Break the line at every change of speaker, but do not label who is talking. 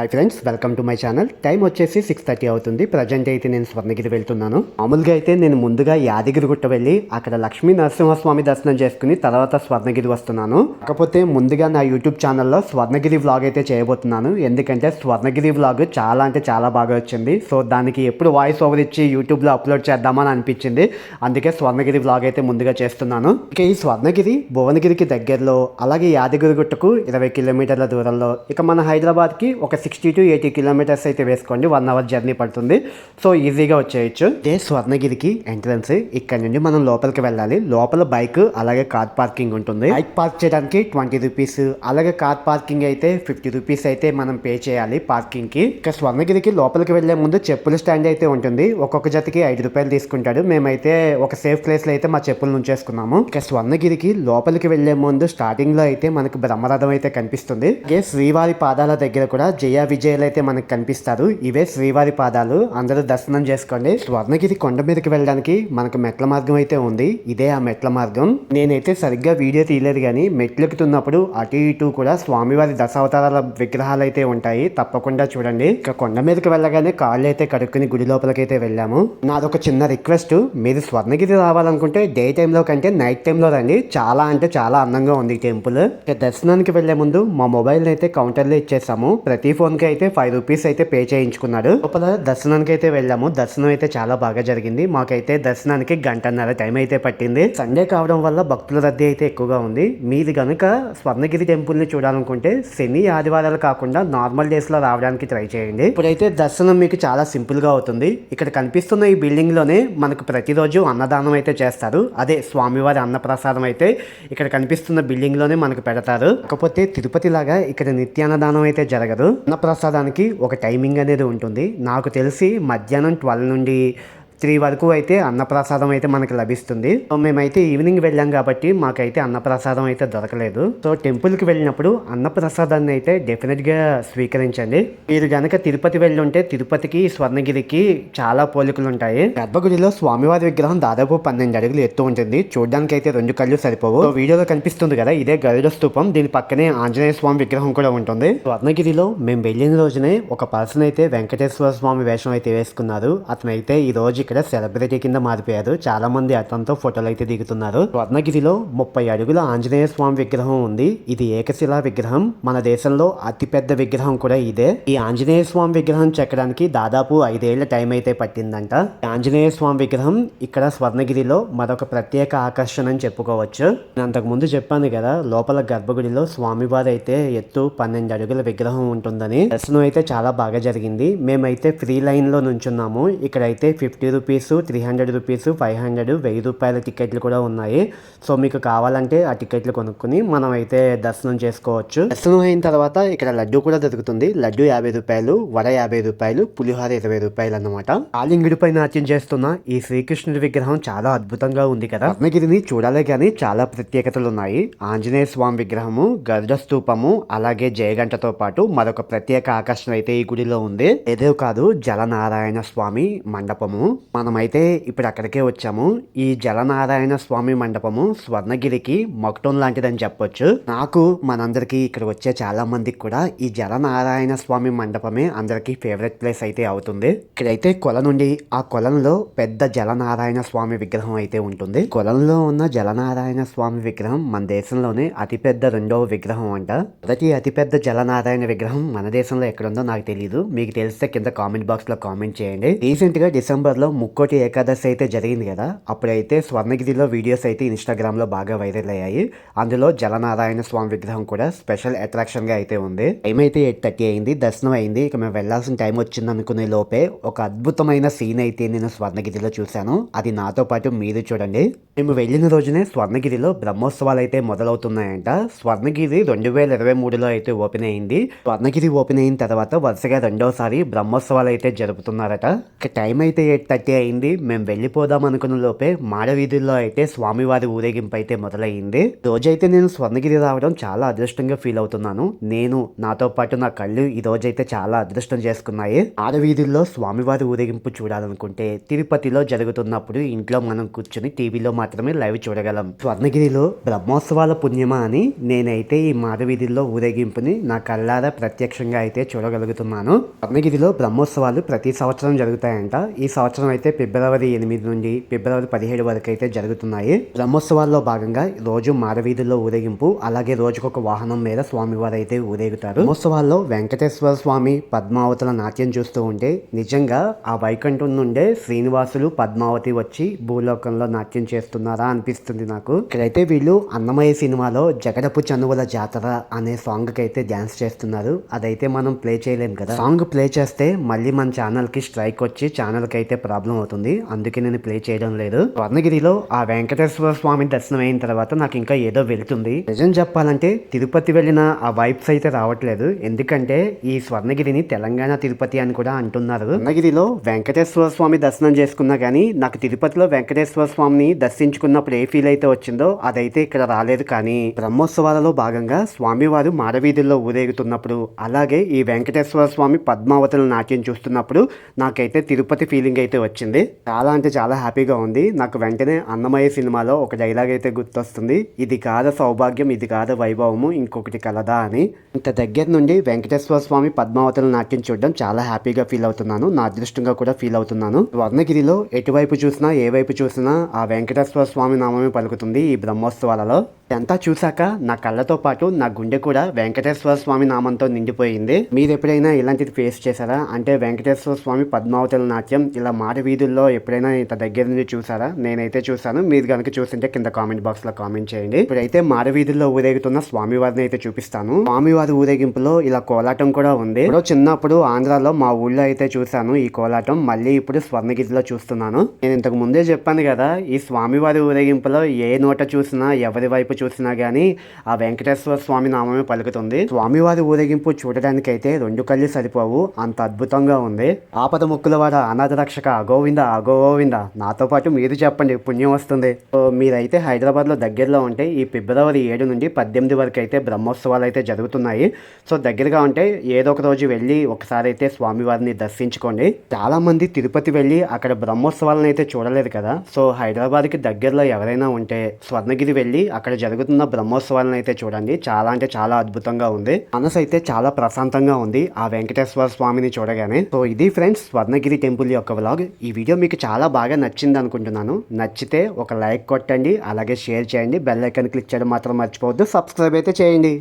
Hi friends welcome to my channel time వచ్చేసి six thirty అవుతుంది. Present అయితే నేను స్వర్ణగిరి వెళ్తున్నాను. మామూలుగా అయితే నేను ముందుగా యాదగిరి గుట్ట వెళ్ళి అక్కడ లక్ష్మీ నరసింహస్వామి దర్శనం చేసుకుని తర్వాత స్వర్ణగిరి వస్తున్నాను. కాకపోతే ముందుగా నా యూట్యూబ్ ఛానల్లో స్వర్ణగిరి వ్లాగ్ అయితే చేయబోతున్నాను. ఎందుకంటే స్వర్ణగిరి వ్లాగ్ చాలా అంటే చాలా బాగా వచ్చింది. సో దానికి ఎప్పుడు వాయిస్ ఓవర్ ఇచ్చి యూట్యూబ్లో అప్లోడ్ చేద్దామని అనిపించింది. అందుకే స్వర్ణగిరి వ్లాగ్ అయితే ముందుగా చేస్తున్నాను. ఇక ఈ స్వర్ణగిరి భువనగిరికి దగ్గరలో అలాగే యాదగిరి గుట్టకు ఇరవై కిలోమీటర్ల దూరంలో ఇక మన హైదరాబాద్కి ఒక సిక్స్టీ టు ఎయిటీ కిలోమీటర్స్ అయితే వేసుకోండి. వన్ అవర్ జర్నీ పడుతుంది. సో ఈజీగా వచ్చేయచ్చు. ఇదే స్వర్ణగిరికి ఎంట్రన్స్ ఇక్కడ నుండి మనం లోపలికి వెళ్ళాలి. లోపల బైక్ అలాగే కార్ పార్కింగ్ ఉంటుంది. బైక్ పార్క్ చేయడానికి ట్వంటీ రూపీస్ అలాగే కార్ పార్కింగ్ అయితే ఫిఫ్టీ రూపీస్ అయితే మనం పే చేయాలి పార్కింగ్కి. ఇక స్వర్ణగిరికి లోపలికి వెళ్ళే ముందు చెప్పుల స్టాండ్ అయితే ఉంటుంది. ఒక్కొక్క జతకి ఐదు రూపాయలు తీసుకుంటాడు. మేమైతే ఒక సేఫ్ ప్లేస్లో అయితే మా చెప్పులు ఉంచేసుకున్నాము ఇక స్వర్ణగిరికి లోపలికి వెళ్ళే ముందు స్టార్టింగ్లో అయితే మనకు బ్రహ్మరథం అయితే కనిపిస్తుంది. అలాగే శ్రీవారి పాదాల దగ్గర కూడా జయ విజయాలు అయితే మనకు కనిపిస్తారు. ఇవే శ్రీవారి పాదాలు. అందరూ దర్శనం చేసుకోండి. స్వర్ణగిరి కొండ మీదకి వెళ్ళడానికి మనకు మెట్ల మార్గం అయితే ఉంది. ఇదే ఆ మెట్ల మార్గం. నేనైతే సరిగ్గా వీడియో తీయలేదు కానీ మెట్లు ఎక్కుతున్నప్పుడు అటు ఇటు కూడా స్వామివారి దశావతారాల విగ్రహాలు అయితే ఉంటాయి. తప్పకుండా చూడండి. ఇక కొండ మీదకి వెళ్ళగానే కాళ్ళు అయితే కడుక్కుని గుడి లోపలికైతే వెళ్ళాము. నాదొక చిన్న రిక్వెస్ట్. మీరు స్వర్ణగిరి రావాలనుకుంటే డే టైంలో కంటే నైట్ టైంలో రండి. చాలా అంటే చాలా అందంగా ఉంది ఈ టెంపుల్. ఇక దర్శనానికి వెళ్ళే ముందు మా మొబైల్ అయితే కౌంటర్లో ఇచ్చేసాము. ప్రతి ఫోన్కి అయితే ఫైవ్ రూపీస్ అయితే పే చేయించుకున్నాడు. లోపల దర్శనానికి అయితే వెళ్ళాము. దర్శనం అయితే చాలా బాగా జరిగింది. మాకైతే దర్శనానికి గంటన్నర టైం అయితే పట్టింది. సండే కావడం వల్ల భక్తుల రద్దీ అయితే ఎక్కువగా ఉంది. మీరు కనుక స్వర్ణగిరి టెంపుల్ని చూడాలనుకుంటే శని ఆదివారాలు కాకుండా నార్మల్ డేస్లో రావడానికి ట్రై చేయండి. ఇప్పుడైతే దర్శనం మీకు చాలా సింపుల్గా అవుతుంది. ఇక్కడ కనిపిస్తున్న ఈ బిల్డింగ్లోనే మనకు ప్రతిరోజు అన్నదానం అయితే చేస్తారు. అదే స్వామివారి అన్నప్రసాదం అయితే ఇక్కడ కనిపిస్తున్న బిల్డింగ్లోనే మనకు పెడతారు. కాకపోతే తిరుపతి లాగా ఇక్కడ నిత్యాన్నదానం అయితే జరగదు. అన్నప్రసాదానికి ఒక టైమింగ్ అనేది ఉంటుంది. నాకు తెలిసి మధ్యాహ్నం ట్వెల్వ్ నుండి త్రీ వరకు అయితే అన్నప్రసాదం అయితే మనకు లభిస్తుంది. సో మేమైతే ఈవినింగ్ వెళ్ళాం కాబట్టి మాకైతే అన్నప్రసాదం అయితే దొరకలేదు. సో టెంపుల్కి వెళ్ళినప్పుడు అన్నప్రసాదాన్ని అయితే డెఫినెట్గా స్వీకరించండి. మీరు గనక తిరుపతి వెళ్ళి ఉంటే తిరుపతికి స్వర్ణగిరికి చాలా పోలికలు ఉంటాయి. గర్భగుడిలో స్వామివారి విగ్రహం దాదాపు పన్నెండు అడుగులు ఎత్తు ఉంటుంది. చూడడానికి అయితే రెండు కళ్ళు సరిపోవు. వీడియోలో కనిపిస్తుంది కదా ఇదే గరుడ స్తూపం దీని పక్కనే ఆంజనేయ స్వామి విగ్రహం కూడా ఉంటుంది. స్వర్ణగిరిలో మేము వెళ్ళిన రోజునే ఒక పర్సన్ అయితే వెంకటేశ్వర స్వామి వేషం అయితే వేసుకున్నారు. అతనైతే ఈ రోజు ఇక్కడ సెలబ్రిటీ కింద మారిపోయారు చాలా మంది అతనితో ఫోటోలు అయితే దిగుతున్నారు. స్వర్ణగిరిలో ముప్పై అడుగుల ఆంజనేయ స్వామి విగ్రహం ఉంది. ఇది ఏకశిలా విగ్రహం. మన దేశంలో అతిపెద్ద విగ్రహం కూడా ఇదే. ఈ ఆంజనేయ స్వామి విగ్రహం చెక్కడానికి దాదాపు ఐదేళ్ళ టైం అయితే పట్టిందంట. ఈ ఆంజనేయ స్వామి విగ్రహం ఇక్కడ స్వర్ణగిరిలో మరొక ప్రత్యేక ఆకర్షణ అని చెప్పుకోవచ్చు. నేను అంతకు ముందు చెప్పాను కదా లోపల గర్భగుడిలో స్వామివారి అయితే ఎత్తు పన్నెండు అడుగుల విగ్రహం ఉంటుందని. దర్శనం అయితే చాలా బాగా జరిగింది. మేమైతే ఫ్రీ లైన్లో నుంచున్నాము. ఇక్కడైతే fifty rupees three hundred rupees five hundred వెయ్యి రూపాయల టికెట్లు కూడా ఉన్నాయి. సో మీకు కావాలంటే ఆ టికెట్లు కొనుక్కుని మనం అయితే దర్శనం చేసుకోవచ్చు. దర్శనం అయిన తర్వాత ఇక్కడ లడ్డు కూడా దొరుకుతుంది. లడ్డు యాభై రూపాయలు వడ యాభై రూపాయలు పులిహోర ఇరవై రూపాయలు అన్నమాట. కాలింగుడిపై నాట్యం చేస్తున్న ఈ శ్రీకృష్ణుడి విగ్రహం చాలా అద్భుతంగా ఉంది కదా. రత్నగిరిని చూడాలే కానీ చాలా ప్రత్యేకతలు ఉన్నాయి. ఆంజనేయ స్వామి విగ్రహము గరుడ స్తూపము అలాగే జయగంటతో పాటు మరొక ప్రత్యేక ఆకర్షణ అయితే ఈ గుడిలో ఉంది. ఏదో కాదు జలనారాయణ స్వామి మండపము. మనమైతే ఇప్పుడు అక్కడికే వచ్చాము. ఈ జలనారాయణ స్వామి మండపము స్వర్ణగిరికి మొకటం లాంటిదని చెప్పొచ్చు. నాకు మనందరికీ ఇక్కడ వచ్చే చాలా మందికి కూడా ఈ జలనారాయణ స్వామి మండపమే అందరికీ ఫేవరెట్ ప్లేస్ అయితే అవుతుంది. ఇక్కడైతే కొల నుండి ఆ కొలంలో పెద్ద జలనారాయణ స్వామి విగ్రహం అయితే ఉంటుంది. కొలంలో ఉన్న జలనారాయణ స్వామి విగ్రహం మన దేశంలోనే అతిపెద్ద రెండవ విగ్రహం అంట. మొదటి అతిపెద్ద జలనారాయణ విగ్రహం మన దేశంలో ఎక్కడుందో నాకు తెలియదు మీకు తెలిస్తే కింద కామెంట్ బాక్స్లో కామెంట్ చేయండి. రీసెంట్గా డిసెంబర్లో ముక్కోటి ఏకాదశి అయితే జరిగింది కదా. అప్పుడైతే స్వర్ణగిరిలో వీడియోస్ అయితే ఇన్స్టాగ్రామ్లో బాగా వైరల్ అయ్యాయి. అందులో జలనారాయణ స్వామి విగ్రహం కూడా స్పెషల్ అట్రాక్షన్గా అయితే ఉంది. టైం అయితే ఎయిట్ థర్టీ అయింది. దర్శనం అయింది. ఇక మేము వెళ్ళాల్సిన టైం వచ్చింది అనుకునే లోపే ఒక అద్భుతమైన సీన్ అయితే నేను స్వర్ణగిరిలో చూశాను. అది నాతో పాటు మీరు చూడండి. మేము వెళ్ళిన రోజునే స్వర్ణగిరిలో బ్రహ్మోత్సవాలు అయితే మొదలవుతున్నాయంట. స్వర్ణగిరి రెండు వేల ఇరవై మూడులో అయితే ఓపెన్ అయింది. స్వర్ణగిరి ఓపెన్ అయిన తర్వాత వరుసగా రెండోసారి బ్రహ్మోత్సవాలు అయితే జరుపుతున్నారట. ఇక టైం అయితే ఎయిట్ గట్టి అయింది. మేము వెళ్ళిపోదాం అనుకున్న లోపే మాడవీధుల్లో అయితే స్వామివారి ఊరేగింపు అయితే మొదలయ్యింది. రోజైతే నేను స్వర్ణగిరి రావడం చాలా అదృష్టంగా ఫీల్ అవుతున్నాను. నేను నాతో పాటు నా కళ్ళు ఈ రోజైతే చాలా అదృష్టం చేసుకున్నాయి. ఆడవీధుల్లో స్వామివారి ఊరేగింపు చూడాలనుకుంటే తిరుపతిలో జరుగుతున్నప్పుడు ఇంట్లో మనం కూర్చుని టీవీలో మాత్రమే లైవ్ చూడగలం. స్వర్ణగిరిలో బ్రహ్మోత్సవాల పుణ్యమా అని నేనైతే ఈ మాడవీధుల్లో ఊరేగింపుని నా కళ్ళారా ప్రత్యక్షంగా అయితే చూడగలుగుతున్నాను. స్వర్ణగిరిలో బ్రహ్మోత్సవాలు ప్రతి సంవత్సరం జరుగుతాయంట. ఈ సంవత్సరం అయితే ఫిబ్రవరి ఎనిమిది నుండి ఫిబ్రవరి పదిహేడు వరకు అయితే జరుగుతున్నాయి. బ్రహ్మోత్సవాల్లో భాగంగా రోజు మారవీధుల్లో ఊరేగింపు అలాగే రోజుకొక వాహనం మీద స్వామివారు అయితే ఊరేగుతారు. బ్రహ్మోత్సవాల్లో వెంకటేశ్వర స్వామి పద్మావతుల నాట్యం చూస్తూ ఉంటే నిజంగా ఆ వైకుంఠం నుండే శ్రీనివాసులు పద్మావతి వచ్చి భూలోకంలో నాట్యం చేస్తున్నారా అనిపిస్తుంది నాకు. ఇక్కడైతే వీళ్ళు అన్నమయ్య సినిమాలో జగడపు చనువుల జాతర అనే సాంగ్కి అయితే డాన్స్ చేస్తున్నారు. అదైతే మనం ప్లే చేయలేం కదా. సాంగ్ ప్లే చేస్తే మళ్ళీ మన ఛానల్కి స్ట్రైక్ వచ్చి ఛానల్కి అయితే ప్రాబ్లం అవుతుంది అందుకే నేను ప్లే చేయడం లేదు. స్వర్ణగిరిలో ఆ వెంకటేశ్వర స్వామి దర్శనం అయిన తర్వాత నాకు ఇంకా ఏదో వెళ్తుంది. నిజం చెప్పాలంటే తిరుపతి వెళ్ళిన ఆ వైబ్స్ అయితే రావట్లేదు. ఎందుకంటే ఈ స్వర్ణగిరిని తెలంగాణ తిరుపతి అని కూడా అంటున్నారు. స్వర్ణగిరిలో వెంకటేశ్వర స్వామి దర్శనం చేసుకున్నా కానీ నాకు తిరుపతిలో వెంకటేశ్వర స్వామిని దర్శించుకున్నప్పుడు ఏ ఫీల్ అయితే వచ్చిందో అదైతే ఇక్కడ రాలేదు. కానీ బ్రహ్మోత్సవాలలో భాగంగా స్వామివారు మాడవీధుల్లో ఊరేగుతున్నప్పుడు అలాగే ఈ వెంకటేశ్వర స్వామి పద్మావతుల నాట్యం చూస్తున్నప్పుడు నాకైతే తిరుపతి ఫీలింగ్ అయితే వచ్చింది. చాలా అంటే చాలా హ్యాపీగా ఉంది. నాకు వెంటనే అన్నమయ్య సినిమాలో ఒక డైలాగ్ అయితే గుర్తొస్తుంది. ఇది కాద సౌభాగ్యం ఇది కాద వైభవము ఇంకొకటి కలదా అని. ఇంత దగ్గర నుండి వెంకటేశ్వర స్వామి పద్మావతుల నాట్యం చూడడం చాలా హ్యాపీగా ఫీల్ అవుతున్నాను. నా అదృష్టంగా కూడా ఫీల్ అవుతున్నాను. స్వర్ణగిరిలో ఎటువైపు చూసినా ఏ వైపు చూసినా ఆ వెంకటేశ్వర స్వామి నామమే పలుకుతుంది ఈ బ్రహ్మోత్సవాలలో. ఎంత చూశాక నా కళ్ళతో పాటు నా గుండె కూడా వెంకటేశ్వర స్వామి నామంతో నిండిపోయింది. మీరు ఎప్పుడైనా ఇలాంటిది ఫేస్ చేశారా? అంటే వెంకటేశ్వర స్వామి పద్మావతుల నాట్యం ఇలా మాట వీధుల్లో ఎప్పుడైనా ఇంత దగ్గర నుండి చూసారా నేనైతే చూశాను. మీరు కనుక చూస్తుంటే కింద కామెంట్ బాక్స్లో కామెంట్ చేయండి. ఇప్పుడైతే మాడ వీధుల్లో ఊరేగుతున్న స్వామివారిని అయితే చూపిస్తాను. స్వామివారి ఊరేగింపులో ఇలా కోలాటం కూడా ఉంది. ఇప్పుడు చిన్నప్పుడు ఆంధ్రాలో మా ఊళ్ళో అయితే చూశాను ఈ కోలాటం. మళ్ళీ ఇప్పుడు స్వర్ణగిరిలో చూస్తున్నాను. నేను ఇంతకు ముందే చెప్పాను కదా ఈ స్వామివారి ఊరేగింపులో ఏ నోట చూసినా ఎవరి వైపు చూసినా గానీ ఆ వెంకటేశ్వర స్వామి నామమే పలుకుతుంది. స్వామివారి ఊరేగింపు చూడడానికైతే రెండు కళ్ళు సరిపోవు. అంత అద్భుతంగా ఉంది. ఆపద ముక్కుల వాడ అనాథ రక్షక అగోవింద అగోవింద నాతో పాటు మీరు చెప్పండి పుణ్యం వస్తుంది. సో మీరైతే హైదరాబాద్లో దగ్గరలో ఉంటే ఈ ఫిబ్రవరి ఏడు నుండి పద్దెనిమిది వరకు అయితే బ్రహ్మోత్సవాలు అయితే జరుగుతున్నాయి. సో దగ్గరగా ఉంటే ఏదో ఒక రోజు వెళ్ళి ఒకసారి అయితే స్వామివారిని దర్శించుకోండి. చాలా మంది తిరుపతి వెళ్ళి అక్కడ బ్రహ్మోత్సవాలను అయితే చూడలేదు కదా. సో హైదరాబాద్కి దగ్గరలో ఎవరైనా ఉంటే స్వర్ణగిరి వెళ్ళి అక్కడ జరుగుతున్న బ్రహ్మోత్సవాలను అయితే చూడండి. చాలా అంటే చాలా అద్భుతంగా ఉంది. మనసు అయితే చాలా ప్రశాంతంగా ఉంది ఆ వెంకటేశ్వర స్వామిని చూడగానే. సో ఇది ఫ్రెండ్స్ స్వర్ణగిరి టెంపుల్ యొక్క వ్లాగ్. ఈ వీడియో మీకు చాలా బాగా నచ్చింది అనుకుంటున్నాను. నచ్చితే ఒక లైక్ కొట్టండి అలాగే షేర్ చేయండి. బెల్ ఐకన్ క్లిక్ చేయడం మాత్రం మర్చిపోవద్దు. సబ్స్క్రైబ్ అయితే చేయండి.